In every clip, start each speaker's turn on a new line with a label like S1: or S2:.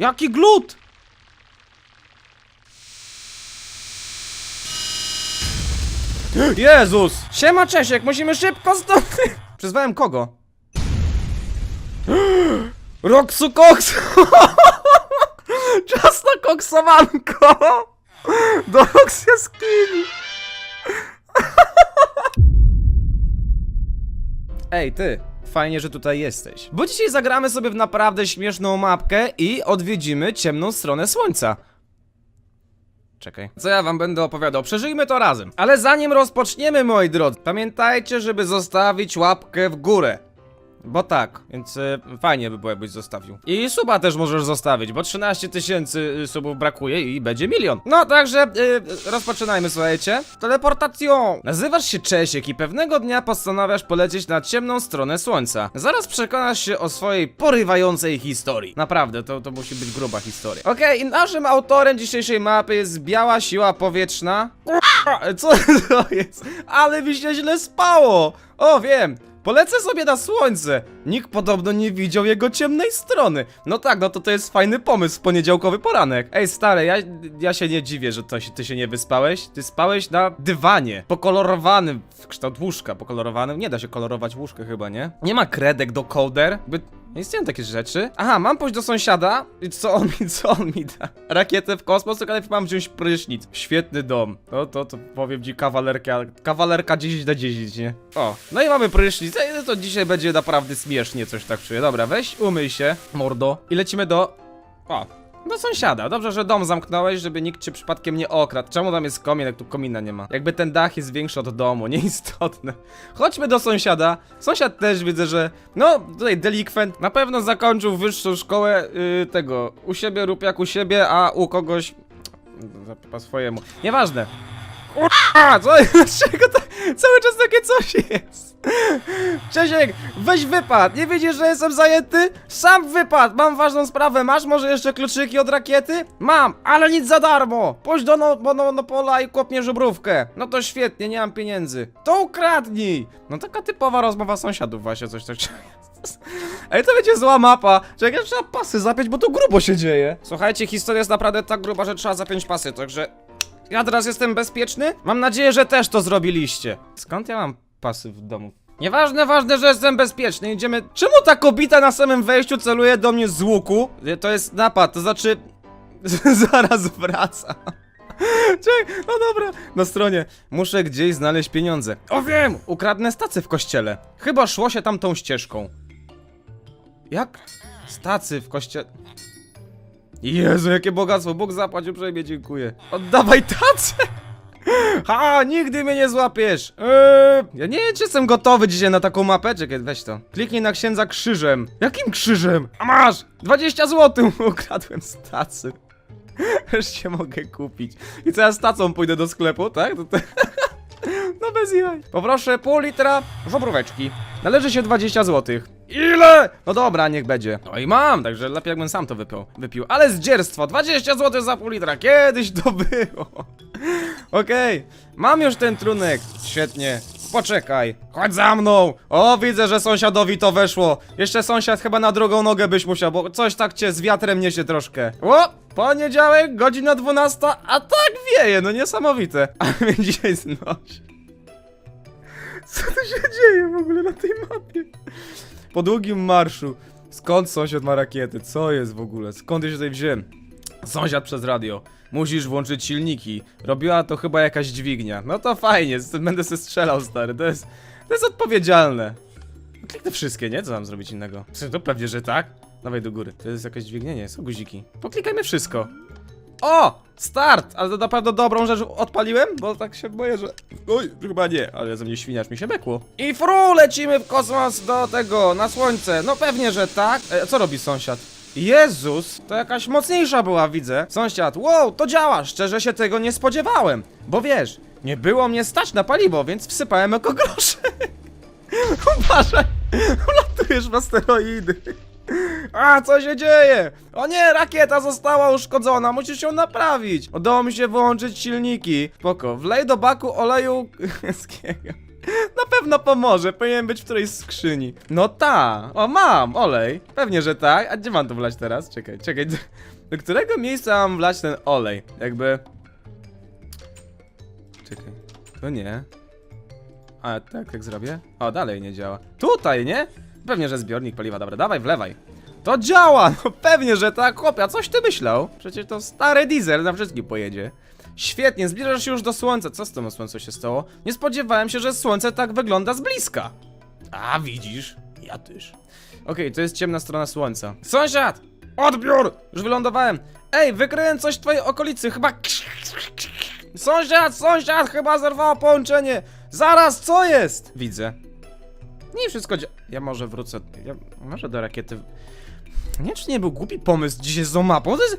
S1: Jaki glut! Jezus! Siema Czesiek, musimy szybko stąd... Przyzwałem kogo? Roxu Cox! Czas na koksowanko! Do Rox jaskini! Ej, ty! Fajnie, że tutaj jesteś. Bo dzisiaj zagramy sobie w naprawdę śmieszną mapkę i odwiedzimy ciemną stronę słońca. Czekaj. Co ja wam będę opowiadał? Przeżyjmy to razem. Ale zanim rozpoczniemy, moi drodzy, pamiętajcie, żeby zostawić łapkę w górę. Bo tak, więc y, fajnie by było, jakbyś zostawił. I suba też możesz zostawić, bo 13 tysięcy y, subów brakuje i będzie milion. No, także y, rozpoczynajmy, słuchajcie. Teleportacją! Nazywasz się Czesiek i pewnego dnia postanawiasz polecieć na ciemną stronę słońca. Zaraz przekonasz się o swojej porywającej historii. Naprawdę, to, to musi być gruba historia. Okej, i naszym autorem dzisiejszej mapy jest biała siła powietrzna. Co to jest? Ale mi się źle spało! O, wiem! Polecę sobie na słońce. Nikt podobno nie widział jego ciemnej strony. No tak, no to to jest fajny pomysł w poniedziałkowy poranek. Ej, stary, ja, ja się nie dziwię, że to ty się nie wyspałeś. Ty spałeś na dywanie, pokolorowanym w kształt łóżka, pokolorowanym. Nie da się kolorować łóżka chyba, nie? Nie ma kredek do kołder. By... Nie istnieją takie rzeczy. Aha, mam pójść do sąsiada i co on mi, co on mi da? Rakietę w kosmos, tylko najpierw mam wziąć prysznic. Świetny dom. No to, to powiem ci kawalerka, kawalerka 10 na 10, nie? O, no i mamy prysznic. Ej, To dzisiaj będzie naprawdę śmiesznie, coś tak czuję. Dobra, weź, umyj się, mordo. I lecimy do... O, do sąsiada. Dobrze, że dom zamknąłeś, żeby nikt cię przypadkiem nie okradł. Czemu tam jest komin, jak tu komina nie ma? Jakby ten dach jest większy od domu, nieistotne. Chodźmy do sąsiada. Sąsiad też widzę, że no tutaj delikwent. Na pewno zakończył wyższą szkołę yy, tego u siebie lub jak u siebie, a u kogoś za- po swojemu. Nieważne. Kurwa, co? Dlaczego to cały czas takie coś jest? Czesiek, weź wypad! Nie widzisz, że jestem zajęty? Sam wypad! Mam ważną sprawę. Masz może jeszcze kluczyki od rakiety? Mam, ale nic za darmo! Pójdź do no, no, Monopola i kup mnie żubrówkę. No to świetnie, nie mam pieniędzy. To ukradnij! No taka typowa rozmowa sąsiadów właśnie, coś tak Ej, to będzie zła mapa. Czekaj, trzeba pasy zapiąć, bo to grubo się dzieje. Słuchajcie, historia jest naprawdę tak gruba, że trzeba zapiąć pasy, także... Ja teraz jestem bezpieczny? Mam nadzieję, że też to zrobiliście. Skąd ja mam pasy w domu? Nieważne, ważne, że jestem bezpieczny. Idziemy. Czemu ta kobita na samym wejściu celuje do mnie z łuku? To jest napad, to znaczy. Zaraz wraca. Czekaj, no dobra. Na stronie. Muszę gdzieś znaleźć pieniądze. O wiem! Ukradnę stację w kościele. Chyba szło się tam tą ścieżką. Jak? Stacy w kościele. Jezu, jakie bogactwo. Bóg zapłacił uprzejmie, dziękuję. Oddawaj tacę! Ha, nigdy mnie nie złapiesz! Eee, ja nie wiem, czy jestem gotowy dzisiaj na taką mapę. Czekaj, weź to. Kliknij na księdza krzyżem. Jakim krzyżem? A masz! 20 zł ukradłem z tacy. Wreszcie mogę kupić. I co ja z tacą pójdę do sklepu, tak? To. No bez jaj. Poproszę pół litra żobróweczki. Należy się 20 zł. Ile? No dobra, niech będzie. No i mam, także lepiej jakbym sam to wypił. wypił. Ale zdzierstwo, 20 zł za pół litra. Kiedyś to było. Okej, mam już ten trunek. Świetnie. Poczekaj, chodź za mną! O, widzę, że sąsiadowi to weszło. Jeszcze sąsiad chyba na drugą nogę byś musiał, bo coś tak cię z wiatrem niesie troszkę. O, poniedziałek, godzina 12, a tak wieje, no niesamowite. Ale mnie dzisiaj znosi. Co tu się dzieje w ogóle na tej mapie? Po długim marszu. Skąd sąsiad ma rakiety? Co jest w ogóle? Skąd ja się tutaj wziąłem? Sąsiad przez radio. Musisz włączyć silniki. Robiła to chyba jakaś dźwignia. No to fajnie, będę se strzelał, stary. To jest, to jest odpowiedzialne. Kliknę wszystkie, nie? Co mam zrobić innego? To pewnie, że tak? Dawaj do góry. To jest jakaś dźwignia? Nie, są guziki. Poklikajmy wszystko. O! Start! Ale to na pewno dobrą rzecz odpaliłem? Bo tak się boję, że... Oj, chyba nie, ale ze mnie świniarz mi się bekło. I fru, lecimy w kosmos do tego, na słońce. No pewnie, że tak. E, co robi sąsiad? Jezus, to jakaś mocniejsza była, widzę. Sąsiad, wow, to działa, szczerze się tego nie spodziewałem. Bo wiesz, nie było mnie stać na paliwo, więc wsypałem eko grosze. Uważaj, latujesz w asteroidy. A, co się dzieje? O nie, rakieta została uszkodzona, musisz ją naprawić. Udało mi się wyłączyć silniki. Spoko, wlej do baku oleju... Na pewno pomoże, powinien być w którejś skrzyni. No ta, o mam, olej. Pewnie, że tak. A gdzie mam to wlać teraz? Czekaj, czekaj. Do, którego miejsca mam wlać ten olej? Jakby... Czekaj, to nie. A, tak, jak zrobię? O, dalej nie działa. Tutaj, nie? Pewnie, że zbiornik paliwa, dobra, dawaj, wlewaj. To działa, no pewnie, że tak, chłopie, a coś ty myślał? Przecież to stary diesel na wszystkim pojedzie. Świetnie, zbliżasz się już do słońca. Co z tym słońcu się stało? Nie spodziewałem się, że słońce tak wygląda z bliska. A, widzisz? Ja też. Okej, to jest ciemna strona słońca. Sąsiad! Odbiór! Już wylądowałem. Ej, wykryłem coś w twojej okolicy, chyba... Sąsiad, sąsiad, chyba zerwało połączenie. Zaraz, co jest? Widzę. Nie wszystko. Ja może wrócę... Ja może do rakiety... Nie wiem, czy nie był głupi pomysł dzisiaj z tą mapą. To jest...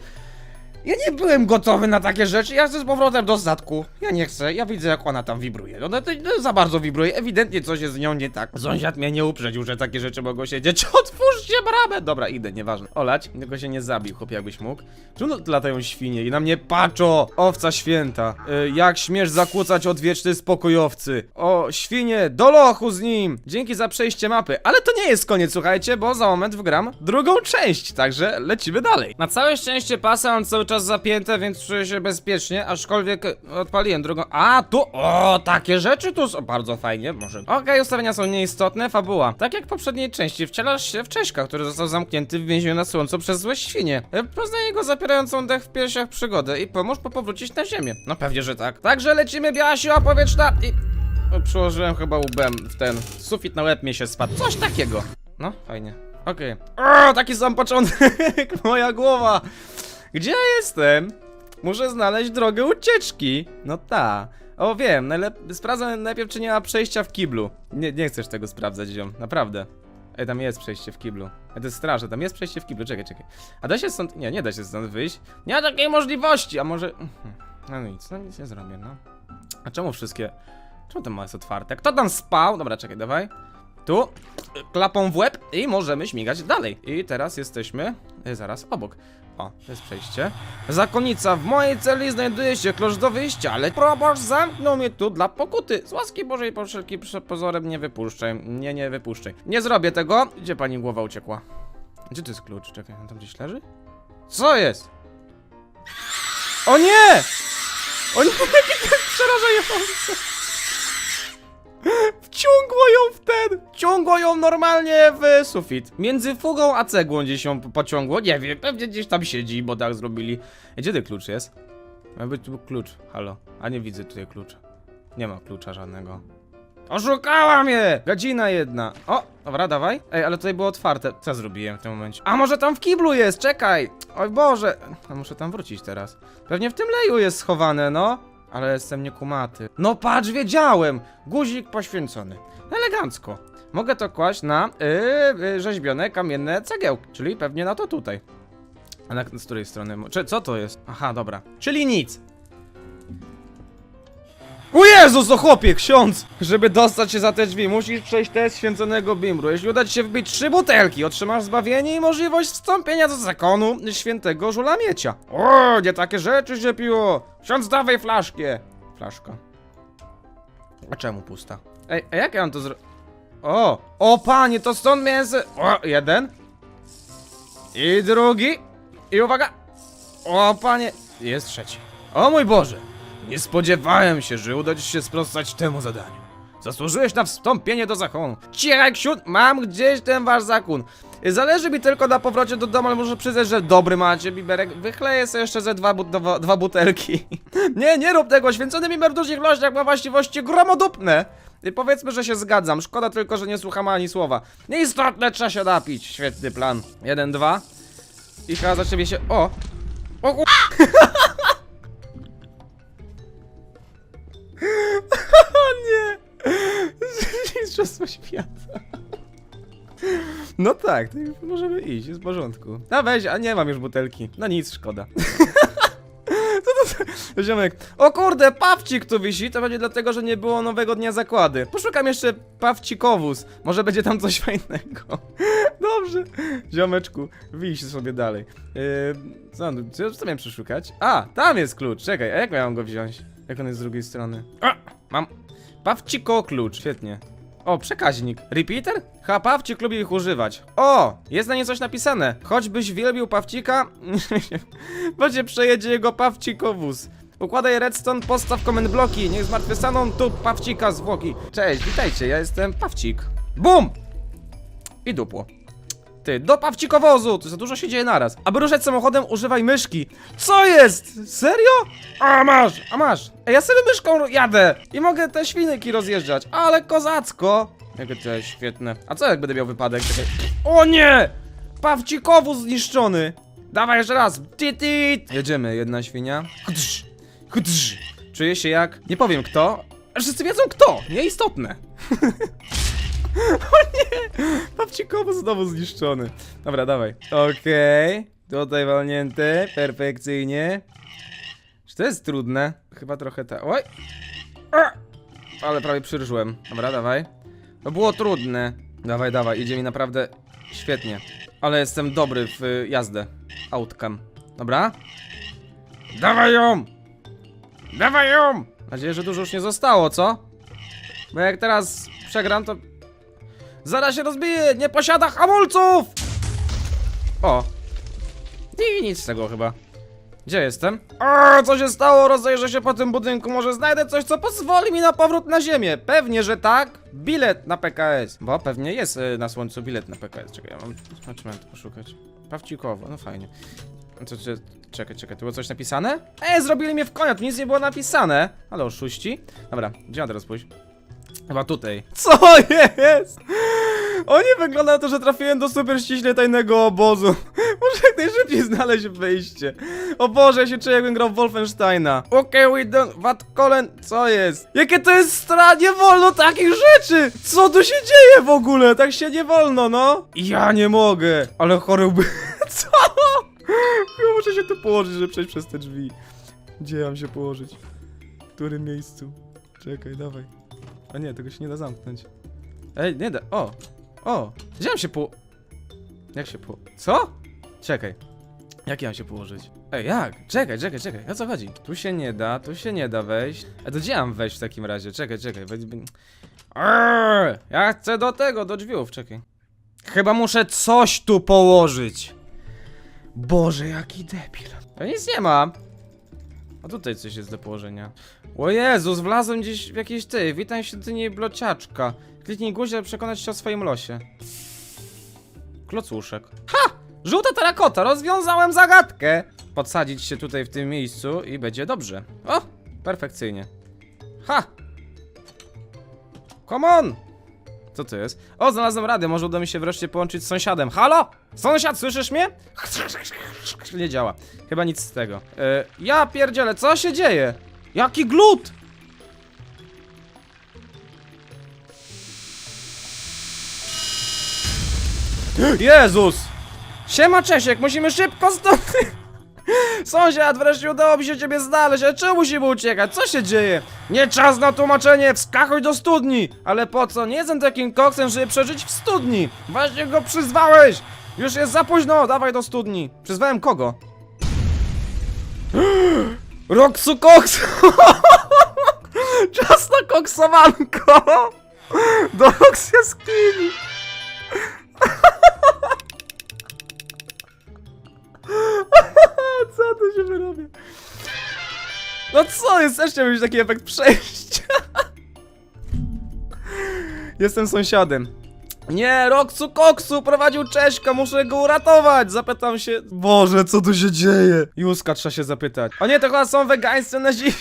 S1: Ja nie byłem gotowy na takie rzeczy, ja chcę z powrotem do statku. Ja nie chcę, ja widzę jak ona tam wibruje. No to, to za bardzo wibruje, ewidentnie coś jest z nią nie tak. Sąsiad mnie nie uprzedził, że takie rzeczy mogą się dziać. Otwórzcie bramę! Dobra, idę, nieważne. Olać, tylko się nie zabił, chłopie, jakbyś mógł. Czemu latają świnie i na mnie patrzą? Owca święta. Y, jak śmiesz zakłócać odwieczny spokojowcy? O, świnie, do lochu z nim! Dzięki za przejście mapy. Ale to nie jest koniec, słuchajcie, bo za moment wgram drugą część, także lecimy dalej. Na całe szczęście pasy mam cały czas zapięte, więc czuję się bezpiecznie, aczkolwiek odpaliłem drugą. A, tu, o, takie rzeczy tu są. Bardzo fajnie, może. Okej, ustawienia są nieistotne, fabuła. Tak jak w poprzedniej części, wcielasz się w Cześka, który został zamknięty w więzieniu na słońcu przez złe świnie. E, Poznaj jego zapierającą dech w piersiach przygodę i pomóż po powrócić na ziemię. No pewnie, że tak. Także lecimy, biała siła powietrzna i... Przyłożyłem chyba łbem w ten sufit na łeb mi się spadł. Coś takiego. No, fajnie. Okej. O, taki sam początek, moja głowa. Gdzie ja jestem? Muszę znaleźć drogę ucieczki. No ta. O, wiem, najlep- sprawdzam najpierw, czy nie ma przejścia w kiblu. Nie, nie chcesz tego sprawdzać, ziom, naprawdę. Ej, tam jest przejście w kiblu. Ej, to jest straszne, tam jest przejście w kiblu, czekaj, czekaj. A da się stąd... Nie, nie da się stąd wyjść. Nie ma takiej możliwości, a może... No nic, no nic nie zrobię, no. A czemu wszystkie... Czemu to ma jest otwarte? Kto tam spał? Dobra, czekaj, dawaj. Tu, klapą w łeb i możemy śmigać dalej. I teraz jesteśmy zaraz obok. O, to jest przejście. Zakonnica, w mojej celi znajduje się klucz do wyjścia, ale proboszcz zamknął mnie tu dla pokuty. Z łaski Bożej po wszelki prze- pozorem nie wypuszczaj. Nie, nie wypuszczaj. Nie zrobię tego. Gdzie pani głowa uciekła? Gdzie to jest klucz? Czekaj, on tam gdzieś leży? Co jest? O nie! O nie, jakie to przerażające! Wciągło ją w ten! Ciągło ją normalnie w sufit. Między fugą a cegłą gdzieś ją pociągło. Nie wiem, pewnie gdzieś tam siedzi, bo tak zrobili. Gdzie ten klucz jest? Ma być tu klucz, halo. A nie widzę tutaj klucza. Nie ma klucza żadnego. Oszukała mnie! Gadzina jedna. O, dobra, dawaj. Ej, ale tutaj było otwarte. Co zrobiłem w tym momencie? A może tam w kiblu jest? Czekaj! Oj Boże! A muszę tam wrócić teraz. Pewnie w tym leju jest schowane, no. Ale jestem niekumaty. No patrz, wiedziałem! Guzik poświęcony. Elegancko. Mogę to kłaść na yy, yy, rzeźbione kamienne cegiełki, czyli pewnie na to tutaj. A na, z której strony? Czy co to jest? Aha, dobra. Czyli nic. O Jezus, o chłopie, ksiądz! Żeby dostać się za te drzwi, musisz przejść test święconego bimbru. Jeśli uda ci się wbić trzy butelki, otrzymasz zbawienie i możliwość wstąpienia do zakonu świętego żula miecia. O, nie takie rzeczy się piło! Ksiądz, dawaj flaszkę! Flaszka. A czemu pusta? Ej, a jak ja mam to zro... O! O panie, to stąd mięsy... O, jeden. I drugi. I uwaga! O panie... Jest trzeci. O mój Boże! Nie spodziewałem się, że uda ci się sprostać temu zadaniu. Zasłużyłeś na wstąpienie do zakonu. Cichaj, ksiądz, mam gdzieś ten wasz zakon. Zależy mi tylko na powrocie do domu, ale muszę przyznać, że dobry macie, biberek. Wychleję sobie jeszcze ze dwa, dwa, dwa butelki. nie, nie rób tego, święcony biber w dużych ma właściwości gromodupne. I powiedzmy, że się zgadzam, szkoda tylko, że nie słucham ani słowa. Nieistotne, trzeba się napić. Świetny plan. Jeden, dwa. I chyba zacznie się... O! O ku... świata. No tak, to możemy iść, jest w porządku. A weź, a nie mam już butelki. No nic, szkoda. Co to. Ziomek. O kurde, pawcik tu wisi, to będzie dlatego, że nie było nowego dnia zakłady. Poszukam jeszcze pawcikowóz. Może będzie tam coś fajnego. Dobrze. Ziomeczku, wiś sobie dalej. Yy, co, co, co miałem przeszukać? A, tam jest klucz, czekaj, a jak miałem go wziąć? Jak on jest z drugiej strony? A, mam. Pawciko klucz, świetnie. O, przekaźnik. Repeater? Ha, Pawcik lubi ich używać. O, jest na nie coś napisane. Choćbyś wielbił Pawcika, bo cię przejedzie jego Pawcikowóz. Układaj redstone, postaw comment bloki, niech zmartwychwstaną tu Pawcika zwłoki. Cześć, witajcie, ja jestem Pawcik. Bum! I dupło. Ty, do Pawcikowozu! Tu za dużo się dzieje naraz. Aby ruszać samochodem, używaj myszki. Co jest? Serio? A masz, a masz. Ej, ja sobie myszką jadę i mogę te świnki rozjeżdżać, ale kozacko. Jakie to jest świetne. A co jak będę miał wypadek? Czekaj. O nie! Pawcikowóz zniszczony. Dawaj jeszcze raz. Tit, tit. Jedziemy, jedna świnia. Hdrz, hdrz. Czuję się jak... Nie powiem kto. Wszyscy wiedzą kto. Nieistotne. Pawcikowo znowu zniszczony. Dobra, dawaj. Okej. Tutaj walnięte. Perfekcyjnie. Czy to jest trudne? Chyba trochę tak. Oj! Ale prawie przyrżyłem. Dobra, dawaj. To było trudne. Dawaj, dawaj. Idzie mi naprawdę świetnie. Ale jestem dobry w y, jazdę. Outcam. Dobra? Dawaj ją! Dawaj ją! Mam nadzieję, że dużo już nie zostało, co? Bo jak teraz przegram, to Zaraz się rozbije! Nie posiada hamulców! O! I nic z tego chyba. Gdzie jestem? O, co się stało? Rozejrzę się po tym budynku. Może znajdę coś, co pozwoli mi na powrót na ziemię. Pewnie, że tak. Bilet na PKS. Bo pewnie jest y, na słońcu bilet na PKS. Czekaj, ja mam... Znaczy, mam to poszukać. Pawcikowo, no fajnie. Co, co, czekaj, czekaj, tu było coś napisane? Ej, zrobili mnie w konia, tu nic nie było napisane. Ale oszuści. Dobra, gdzie mam teraz pójść? Chyba tutaj. Co jest? O nie wygląda na to, że trafiłem do super ściśle tajnego obozu. Muszę jak najszybciej znaleźć wyjście. O Boże, ja się czuję jakbym grał Wolfensteina. Okej, okay, we don't... What Colin? Co jest? Jakie to jest stra... Nie wolno takich rzeczy! Co tu się dzieje w ogóle? Tak się nie wolno, no. Ja nie mogę. Ale choryłby... Co? Chyba muszę się tu położyć, żeby przejść przez te drzwi. Gdzie mam się położyć? W którym miejscu? Czekaj, dawaj. A nie, tego się nie da zamknąć. Ej, nie da. O! O! Gdzie się po... Jak się po... Co? Czekaj. Jak ja mam się położyć? Ej, jak? Czekaj, czekaj, czekaj. O co chodzi? Tu się nie da, tu się nie da wejść. A to gdzie mam wejść w takim razie? Czekaj, czekaj. Wej... Arr, ja chcę do tego, do drzwiów, czekaj. Chyba muszę coś tu położyć. Boże, jaki debil. Ja nic nie ma. A tutaj coś jest do położenia. O Jezus, wlazłem gdzieś w jakieś ty. Witam świątyni blociaczka. Kliknij guzik, aby przekonać się o swoim losie. Klocuszek. Ha! Żółta terakota, rozwiązałem zagadkę! Podsadzić się tutaj w tym miejscu i będzie dobrze. O! Perfekcyjnie. Ha! Come on! Co to jest? O, znalazłem radę, może uda mi się wreszcie połączyć z sąsiadem. Halo? Sąsiad, słyszysz mnie? Nie działa. Chyba nic z tego. E, ja pierdzielę, co się dzieje? Jaki glut? Jezus! Siema Czesiek, musimy szybko stąd... Sąsiad, wreszcie udało mi się ciebie znaleźć, ale czemu musimy uciekać? Co się dzieje? Nie czas na tłumaczenie, wskakuj do studni! Ale po co? Nie jestem takim koksem, żeby przeżyć w studni! Właśnie go przyzwałeś! Już jest za późno, dawaj do studni! Przyzwałem kogo? Roxu Cox! Czas na koksowanko! Do Rox jaskini! Co tu się wyrobia? No co jest? Też chciałbym mieć taki efekt przejścia. Jestem sąsiadem. Nie, Roxu Koksu prowadził Cześka, muszę go uratować! Zapytam się... Boże, co tu się dzieje? Juska trzeba się zapytać. O nie, to chyba są wegańscy nazi...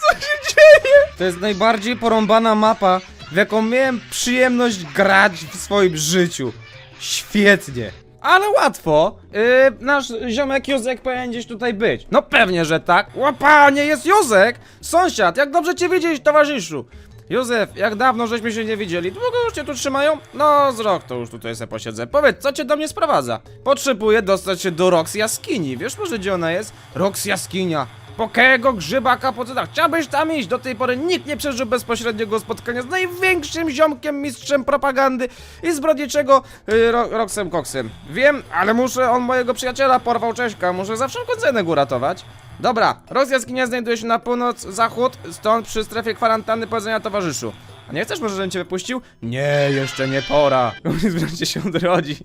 S1: Co się dzieje? To jest najbardziej porąbana mapa, w jaką miałem przyjemność grać w swoim życiu. Świetnie. Ale łatwo. Yy, nasz ziomek Józek powinien gdzieś tutaj być. No pewnie, że tak. Łapanie jest Józek! Sąsiad, jak dobrze cię widzieć, towarzyszu. Józef, jak dawno żeśmy się nie widzieli? Długo już cię tu trzymają? No, z rok to już tutaj sobie posiedzę. Powiedz, co cię do mnie sprowadza? Potrzebuję dostać się do Rox Jaskini. Wiesz może gdzie ona jest? Rox Jaskinia. Pokego grzyba kapocyta. Chciałbyś tam iść? Do tej pory nikt nie przeżył bezpośredniego spotkania z największym ziomkiem, mistrzem propagandy i zbrodniczego y, ro, Roxem Coxem. Wiem, ale muszę, on mojego przyjaciela porwał Cześka. Muszę za wszelką cenę go ratować. Dobra, Rok z jaskinia znajduje się na północ, zachód, stąd przy strefie kwarantanny powiedzenia towarzyszu. A nie chcesz może, żebym cię wypuścił? Nie, jeszcze nie pora. Wreszcie się odrodzi.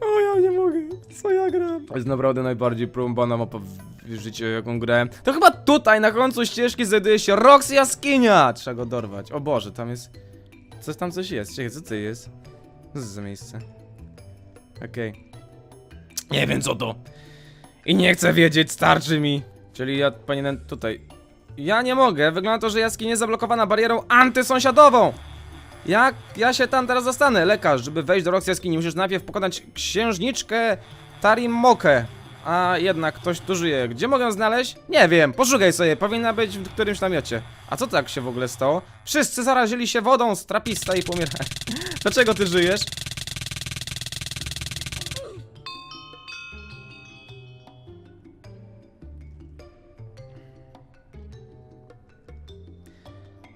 S1: O, ja nie mogę. Co ja gram? To jest naprawdę najbardziej próbana mapa w życiu, jaką grałem. To chyba tutaj, na końcu ścieżki, znajduje się Rox Jaskinia! Trzeba go dorwać. O Boże, tam jest... Coś tam coś jest. Czekaj, co to jest? Co to za miejsce? Okej. Nie wiem co to. I nie chcę wiedzieć, starczy mi. Czyli ja powinienem tutaj... Ja nie mogę, wygląda to, że jaskinia jest zablokowana barierą antysąsiadową! Jak ja się tam teraz zostanę? Lekarz, żeby wejść do Rox jaskini, musisz najpierw pokonać księżniczkę Tarimokę. A jednak ktoś tu żyje. Gdzie mogę znaleźć? Nie wiem, poszukaj sobie, powinna być w którymś namiocie. A co tak się w ogóle stało? Wszyscy zarazili się wodą, strapista i pomierają. Dlaczego ty żyjesz?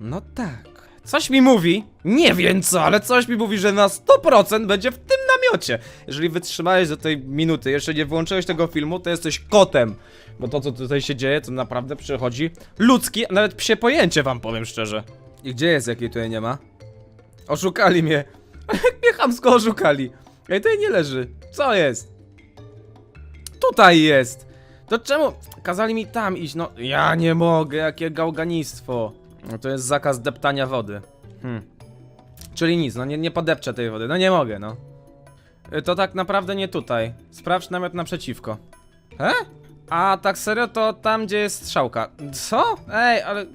S1: No tak. Coś mi mówi, nie wiem co, ale coś mi mówi, że na 100% będzie w Jeżeli wytrzymałeś do tej minuty, jeszcze nie wyłączyłeś tego filmu, to jesteś kotem. Bo to, co tutaj się dzieje, to naprawdę przychodzi ludzki, a nawet psie pojęcie wam powiem szczerze. I gdzie jest, jakiej tutaj nie ma? Oszukali mnie. Jak mnie chamsko oszukali. Ej, tutaj nie leży. Co jest? Tutaj jest. To czemu kazali mi tam iść? No, ja nie mogę, jakie gałganistwo. No to jest zakaz deptania wody. Hmm. Czyli nic, no nie, nie podepczę tej wody, no nie mogę, no. Y, To tak naprawdę nie tutaj. Sprawdź namiot naprzeciwko. He? A tak serio to tam, gdzie jest strzałka. Co? Ej, ale...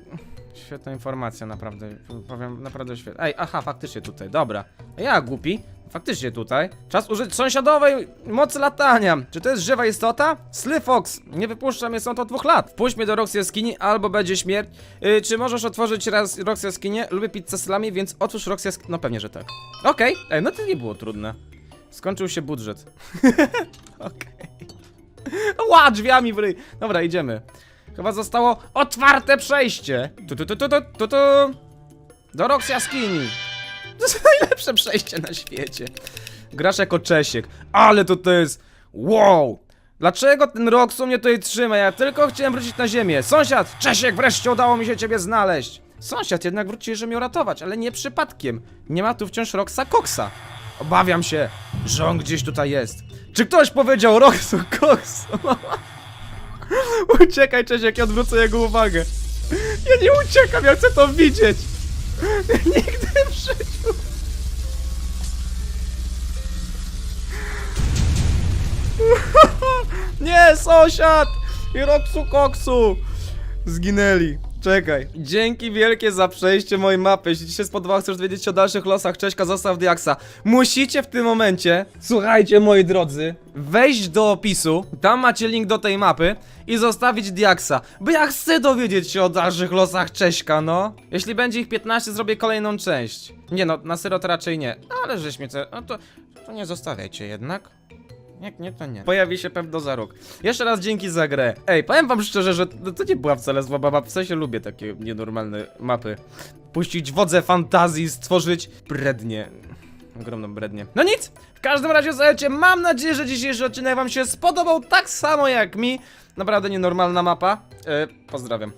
S1: Świetna informacja, naprawdę. Powiem, naprawdę świetna. Ej, aha, faktycznie tutaj, dobra. Ja głupi. Faktycznie tutaj. Czas użyć sąsiadowej mocy latania. Czy to jest żywa istota? Slyfox, nie wypuszczam mnie stąd od dwóch lat. Wpuść mnie do Rox Jaskini, albo będzie śmierć. Yy, czy możesz otworzyć raz Rox Jaskinię? Lubię pizzę salami, więc otwórz Rox Jaskinię. No pewnie, że tak. Okej, ej, no to nie było trudne. Skończył się budżet. Okej. Ła, drzwiami w ryj. Dobra, idziemy. Chyba zostało otwarte przejście. Tu, tu, tu, tu, tu, tu. Do Rox Jaskini. To jest najlepsze przejście na świecie. Grasz jako Czesiek, ale to to jest... Wow! Dlaczego ten Roxu mnie tutaj trzyma? Ja tylko chciałem wrócić na ziemię. Sąsiad, Czesiek, wreszcie udało mi się ciebie znaleźć. Sąsiad jednak wróci, żeby mnie uratować, ale nie przypadkiem. Nie ma tu wciąż Roxa Coxa. Obawiam się, że on gdzieś tutaj jest. Czy ktoś powiedział Roxu Coxu? Uciekaj, Czesiek, ja odwrócę jego uwagę. Ja nie uciekam, ja chcę to widzieć. Nigdy w życiu. Nie, sąsiad! I Roxu Koksu! Zginęli. Czekaj. Dzięki wielkie za przejście mojej mapy. Jeśli ci się spodobało, chcesz wiedzieć o dalszych losach, Cześćka, zostaw Diaksa. Musicie w tym momencie, słuchajcie moi drodzy, wejść do opisu, tam macie link do tej mapy i zostawić Diaksa, bo ja chcę dowiedzieć się o dalszych losach Cześćka, no. Jeśli będzie ich 15, zrobię kolejną część. Nie no, na serio to raczej nie, ale żeś mnie, no to, to nie zostawiajcie jednak. Jak nie, to nie. Pojawi się pewno za rok. Jeszcze raz dzięki za grę. Ej, powiem wam szczerze, że to, to nie była wcale zła mapa. W sensie lubię takie nienormalne mapy. Puścić wodze fantazji, stworzyć brednie. Ogromną brednię. No nic! W każdym razie, słuchajcie, mam nadzieję, że dzisiejszy odcinek wam się spodobał tak samo jak mi. Naprawdę nienormalna mapa. E, pozdrawiam.